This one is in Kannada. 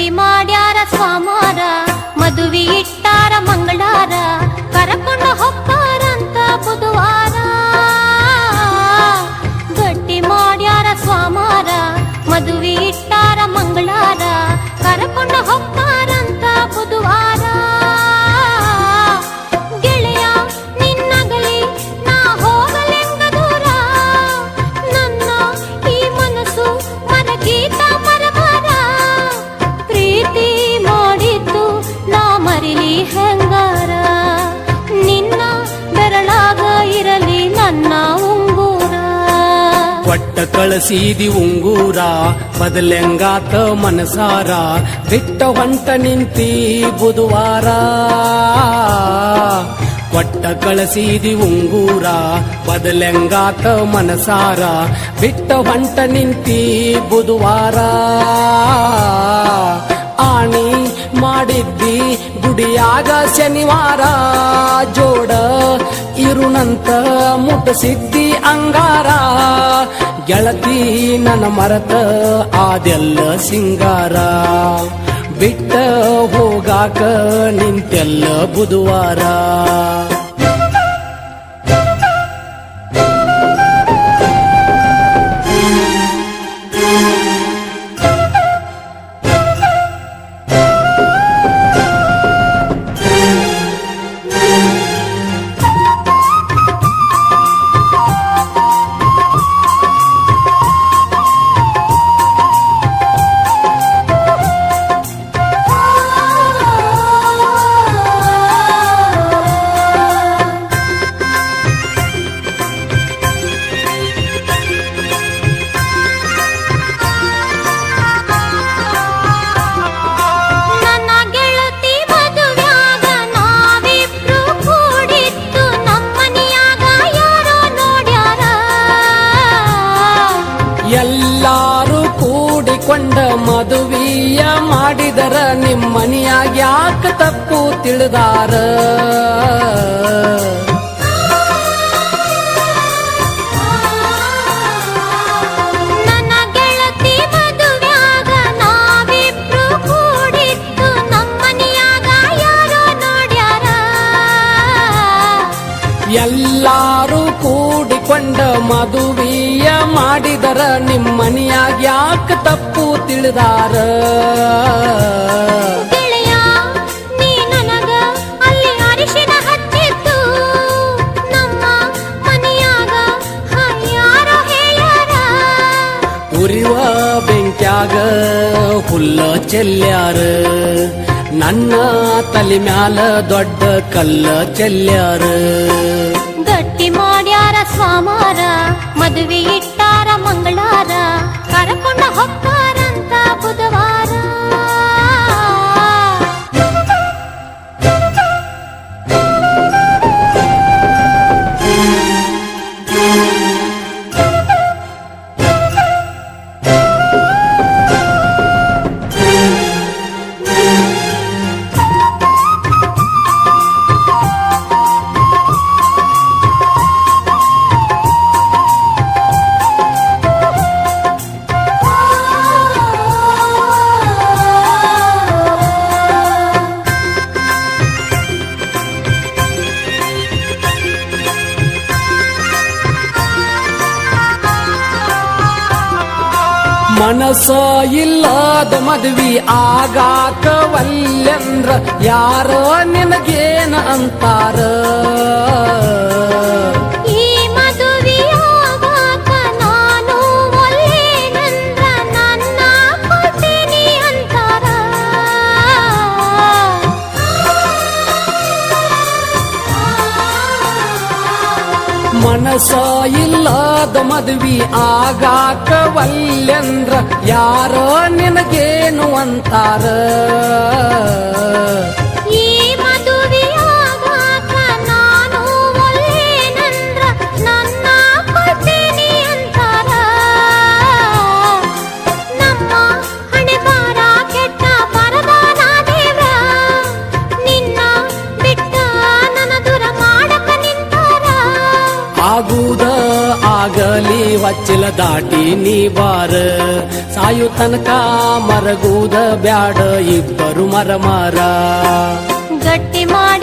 ಗಟ್ಟಿ ಮಾಡ್ಯಾರ ಸ್ವಾಮಾರ ಇರಲಿ ನನ್ನ ಉಂಗೂರ. ಒಟ್ಟ ಕಳಸೀದಿ ಉಂಗೂರ, ಬದಲೆಂಗಾತ ಮನಸಾರ, ಬಿಟ್ಟ ಹೊಂಟ ನಿಂತಿ ಬುಧವಾರ. ಒಟ್ಟ ಕಳಸೀದಿ ಉಂಗೂರ, ಬದಲೆಂಗಾತ ಮನಸಾರ, ಬಿಟ್ಟ ಹೊಂಟ ನಿಂತಿ ಬುಧವಾರ. ಆಣಿ ಮಾಡಿದ್ದಿ ಗುಡಿಯಾಗ ಶನಿವಾರ, ಜೋಡ ಇರುನಂತ ಮುಟ್ಟಸಿದ್ದಿ ಅಂಗಾರ. ಗೆಳತಿ ನನ್ನ ಮರತ ಆದೆಲ್ಲ ಸಿಂಗಾರ. ಬಿಟ್ಟ ಹೋಗಾಕ ನಿಂತೆಲ್ಲ ಬುಧವಾರ. ಕೂಡಿಕೊಂಡ ಮದುವೆಯ ಮಾಡಿದರ ನಿಮ್ಮನಿಯಾಗ ಯಾಕ ತಪ್ಪು ತಿಳಿದಾರ? ಎಲ್ಲಾರು ಕೂಡಿಕೊಂಡ ಮದುವೆಯ ಮಾಡಿದರ ನಿಮ್ಮನಿಯಾಗ ಯಾಕ ತಪ್ಪು ತಿಳಿದಾರ? ಉರಿವ ಬೆಂಕ್ಯಾಗ ಹುಲ್ಲ ಚೆಲ್ಯಾರ. ನನ್ನ ತಲೆ ಮ್ಯಾಲ ದೊಡ್ಡ ಕಲ್ಲ ಚೆಲ್ಯಾರ. ಗಟ್ಟಿ ಮಾಡ್ಯಾರ ಸ್ವಾಮಾರ ಮದುವೆ ಇಟ್ಟಾರ மங்களாரா? மங்களாரா கரக்கொண்ட ஹொக்காரா? ಮನಸ ಇಲ್ಲದ ಮದ್ವಿ ಆಗಾಕ ವಲ್ಯಂದ್ರ ಯಾರ ನಿನಗೇನ ಅಂತಾರ? ಈ ನಾನು ನನ್ನ ಅಂತಾರ. ಮನಸ ಇಲ್ಲದ ಮದ್ವಿ ಆಗಾಕ ವಲ್ಯಂದ್ರ ಯಾರ ನಿನಗೇನು ಅಂತಾರ? ಬಚ್ಚಲ ದಾಟಿ ನೀ ಬಾರ. ಸಾಯು ತನಕ ಮರಗೂದ ಬ್ಯಾಡ ಇಬ್ಬರು ಮರ ಮಾರ ಗಟ್ಟಿ ಮಾಡಿ